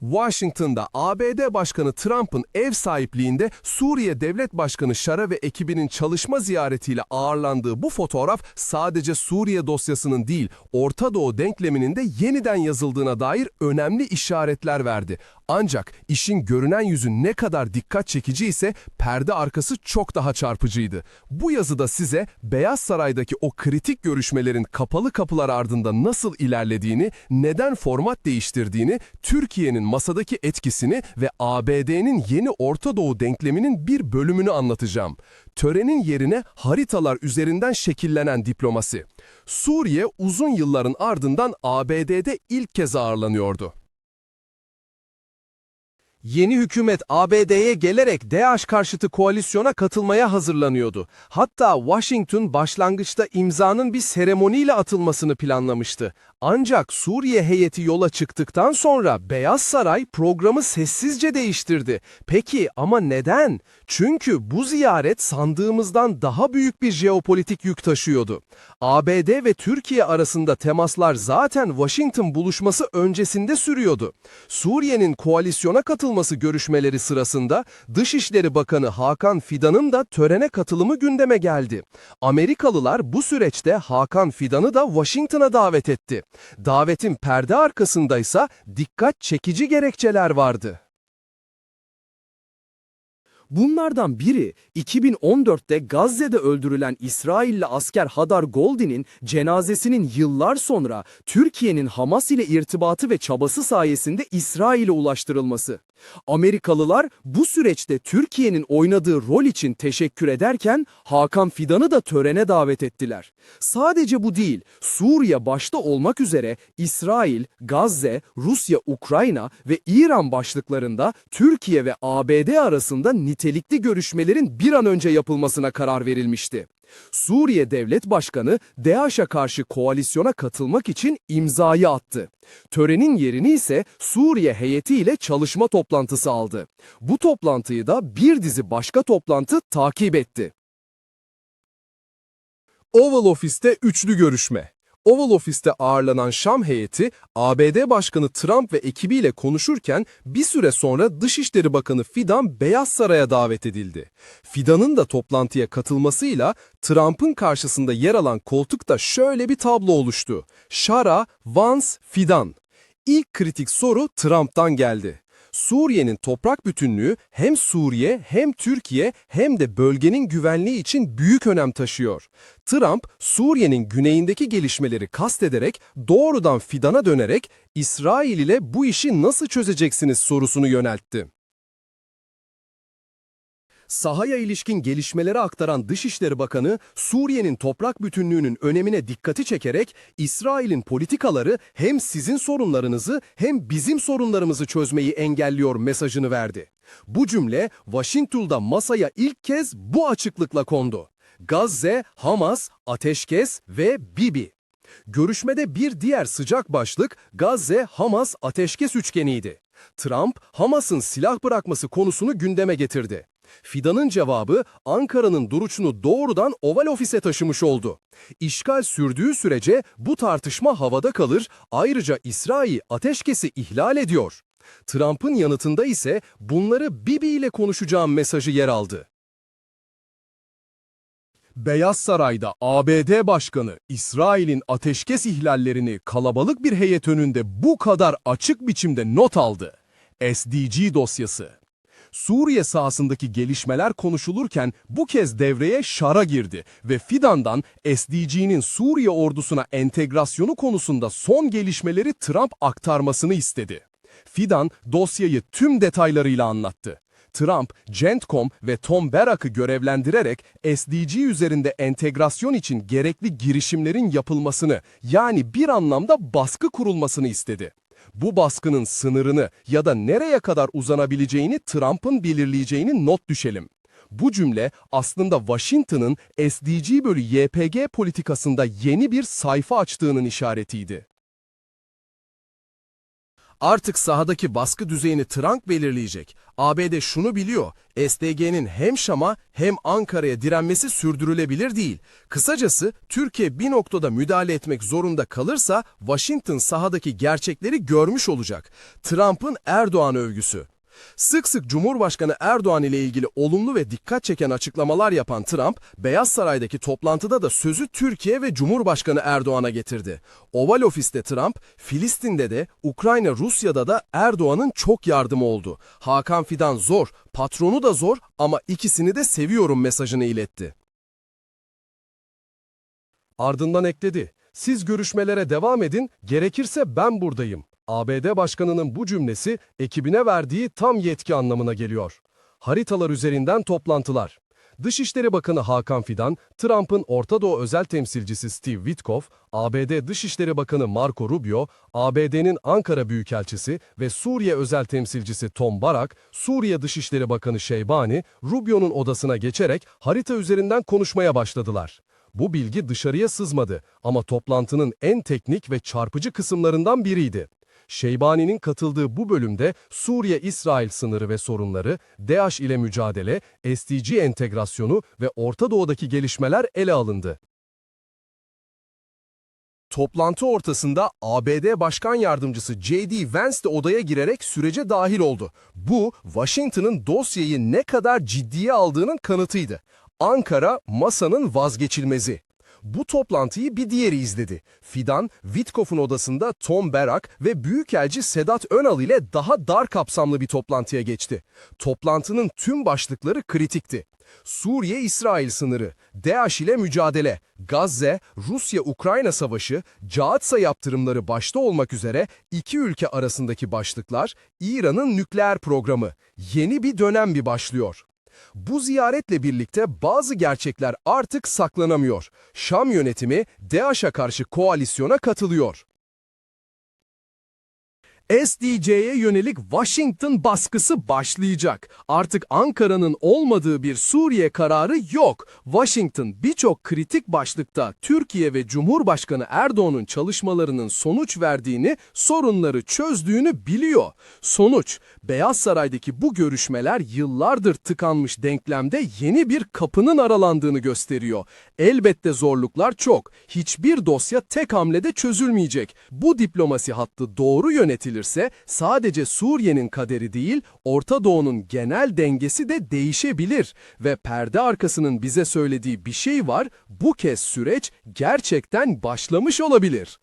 Washington'da ABD Başkanı Trump'ın ev sahipliğinde Suriye Devlet Başkanı Şara ve ekibinin çalışma ziyaretiyle ağırlandığı bu fotoğraf sadece Suriye dosyasının değil, Orta Doğu denkleminin de yeniden yazıldığına dair önemli işaretler verdi. Ancak işin görünen yüzü ne kadar dikkat çekici ise perde arkası çok daha çarpıcıydı. Bu yazıda size Beyaz Saray'daki o kritik görüşmelerin kapalı kapılar ardında nasıl ilerlediğini, neden format değiştirdiğini, Türkiye'nin masadaki etkisini ve ABD'nin yeni Orta Doğu denkleminin bir bölümünü anlatacağım. Törenin yerine haritalar üzerinden şekillenen diplomasi. Suriye uzun yılların ardından ABD'de ilk kez ağırlanıyordu. Yeni hükümet ABD'ye gelerek DAEŞ karşıtı koalisyona katılmaya hazırlanıyordu. Hatta Washington başlangıçta imzanın bir seremoniyle atılmasını planlamıştı. Ancak Suriye heyeti yola çıktıktan sonra Beyaz Saray programı sessizce değiştirdi. Peki ama neden? Çünkü bu ziyaret sandığımızdan daha büyük bir jeopolitik yük taşıyordu. ABD ve Türkiye arasında temaslar zaten Washington buluşması öncesinde sürüyordu. Suriye'nin koalisyona katılması görüşmeleri sırasında Dışişleri Bakanı Hakan Fidan'ın da törene katılımı gündeme geldi. Amerikalılar bu süreçte Hakan Fidan'ı da Washington'a davet etti. Davetin perde arkasındaysa dikkat çekici gerekçeler vardı. Bunlardan biri 2014'te Gazze'de öldürülen İsrailli asker Hadar Goldin'in cenazesinin yıllar sonra Türkiye'nin Hamas ile irtibatı ve çabası sayesinde İsrail'e ulaştırılması. Amerikalılar bu süreçte Türkiye'nin oynadığı rol için teşekkür ederken Hakan Fidan'ı da törene davet ettiler. Sadece bu değil, Suriye başta olmak üzere İsrail, Gazze, Rusya, Ukrayna ve İran başlıklarında Türkiye ve ABD arasında nitelikli görüşmelerin bir an önce yapılmasına karar verilmişti. Suriye Devlet Başkanı DAEŞ'e karşı koalisyona katılmak için imzayı attı. Törenin yerini ise Suriye heyetiyle çalışma toplantısı aldı. Bu toplantıyı da bir dizi başka toplantı takip etti. Oval Office'te üçlü görüşme. Oval Office'te ağırlanan Şam heyeti, ABD Başkanı Trump ve ekibiyle konuşurken bir süre sonra Dışişleri Bakanı Fidan Beyaz Saray'a davet edildi. Fidan'ın da toplantıya katılmasıyla Trump'ın karşısında yer alan koltukta şöyle bir tablo oluştu. Şara, Vance, Fidan. İlk kritik soru Trump'tan geldi. Suriye'nin toprak bütünlüğü hem Suriye hem Türkiye hem de bölgenin güvenliği için büyük önem taşıyor. Trump, Suriye'nin güneyindeki gelişmeleri kastederek doğrudan Fidan'a dönerek İsrail ile bu işi nasıl çözeceksiniz sorusunu yöneltti. Sahaya ilişkin gelişmeleri aktaran Dışişleri Bakanı, Suriye'nin toprak bütünlüğünün önemine dikkati çekerek İsrail'in politikaları hem sizin sorunlarınızı hem bizim sorunlarımızı çözmeyi engelliyor mesajını verdi. Bu cümle Washington'da masaya ilk kez bu açıklıkla kondu. Gazze, Hamas, ateşkes ve Bibi. Görüşmede bir diğer sıcak başlık Gazze-Hamas ateşkes üçgeniydi. Trump, Hamas'ın silah bırakması konusunu gündeme getirdi. Fidan'ın cevabı Ankara'nın duruçunu doğrudan Oval Ofis'e taşımış oldu. İşgal sürdüğü sürece bu tartışma havada kalır, ayrıca İsrail ateşkesi ihlal ediyor. Trump'ın yanıtında ise bunları Bibi ile konuşacağım mesajı yer aldı. Beyaz Saray'da ABD Başkanı İsrail'in ateşkes ihlallerini kalabalık bir heyet önünde bu kadar açık biçimde not aldı. SDG dosyası. Suriye sahasındaki gelişmeler konuşulurken bu kez devreye Şara girdi ve Fidan'dan SDG'nin Suriye ordusuna entegrasyonu konusunda son gelişmeleri Trump aktarmasını istedi. Fidan dosyayı tüm detaylarıyla anlattı. Trump, CENTCOM ve Tom Barak'ı görevlendirerek SDG üzerinde entegrasyon için gerekli girişimlerin yapılmasını yani bir anlamda baskı kurulmasını istedi. Bu baskının sınırını ya da nereye kadar uzanabileceğini Trump'ın belirleyeceğini not düşelim. Bu cümle aslında Washington'ın SDG bölü YPG politikasında yeni bir sayfa açtığının işaretiydi. Artık sahadaki baskı düzeyini Trump belirleyecek. ABD şunu biliyor, SDG'nin hem Şam'a hem Ankara'ya direnmesi sürdürülebilir değil. Kısacası Türkiye bir noktada müdahale etmek zorunda kalırsa Washington sahadaki gerçekleri görmüş olacak. Trump'ın Erdoğan övgüsü. Sık sık Cumhurbaşkanı Erdoğan ile ilgili olumlu ve dikkat çeken açıklamalar yapan Trump, Beyaz Saray'daki toplantıda da sözü Türkiye ve Cumhurbaşkanı Erdoğan'a getirdi. Oval Ofis'te Trump, Filistin'de de, Ukrayna, Rusya'da da Erdoğan'ın çok yardımı oldu. Hakan Fidan zor, patronu da zor ama ikisini de seviyorum mesajını iletti. Ardından ekledi. Siz görüşmelere devam edin, gerekirse ben buradayım. ABD Başkanı'nın bu cümlesi ekibine verdiği tam yetki anlamına geliyor. Haritalar üzerinden toplantılar. Dışişleri Bakanı Hakan Fidan, Trump'ın Orta Doğu özel temsilcisi Steve Witkoff, ABD Dışişleri Bakanı Marco Rubio, ABD'nin Ankara Büyükelçisi ve Suriye özel temsilcisi Tom Barak, Suriye Dışişleri Bakanı Şeybani, Rubio'nun odasına geçerek harita üzerinden konuşmaya başladılar. Bu bilgi dışarıya sızmadı ama toplantının en teknik ve çarpıcı kısımlarından biriydi. Şeybani'nin katıldığı bu bölümde Suriye-İsrail sınırı ve sorunları, DAEŞ ile mücadele, SDG entegrasyonu ve Orta Doğu'daki gelişmeler ele alındı. Toplantı ortasında ABD Başkan Yardımcısı J.D. Vance de odaya girerek sürece dahil oldu. Bu, Washington'ın dosyayı ne kadar ciddiye aldığının kanıtıydı. Ankara, masanın vazgeçilmezi. Bu toplantıyı bir diğeri izledi. Fidan, Witkoff'un odasında Tom Barak ve Büyükelçi Sedat Önal ile daha dar kapsamlı bir toplantıya geçti. Toplantının tüm başlıkları kritikti. Suriye-İsrail sınırı, DAEŞ ile mücadele, Gazze, Rusya-Ukrayna savaşı, Caatsa yaptırımları başta olmak üzere iki ülke arasındaki başlıklar, İran'ın nükleer programı, yeni bir dönem bir başlıyor. Bu ziyaretle birlikte bazı gerçekler artık saklanamıyor. Şam yönetimi DAEŞ'e karşı koalisyona katılıyor. SDC'ye yönelik Washington baskısı başlayacak. Artık Ankara'nın olmadığı bir Suriye kararı yok. Washington birçok kritik başlıkta Türkiye ve Cumhurbaşkanı Erdoğan'ın çalışmalarının sonuç verdiğini, sorunları çözdüğünü biliyor. Sonuç, Beyaz Saray'daki bu görüşmeler yıllardır tıkanmış denklemde yeni bir kapının aralandığını gösteriyor. Elbette zorluklar çok. Hiçbir dosya tek hamlede çözülmeyecek. Bu diplomasi hattı doğru yönetilirse sadece Suriye'nin kaderi değil, Orta Doğu'nun genel dengesi de değişebilir. Ve perde arkasının bize söylediği bir şey var, bu kez süreç gerçekten başlamış olabilir.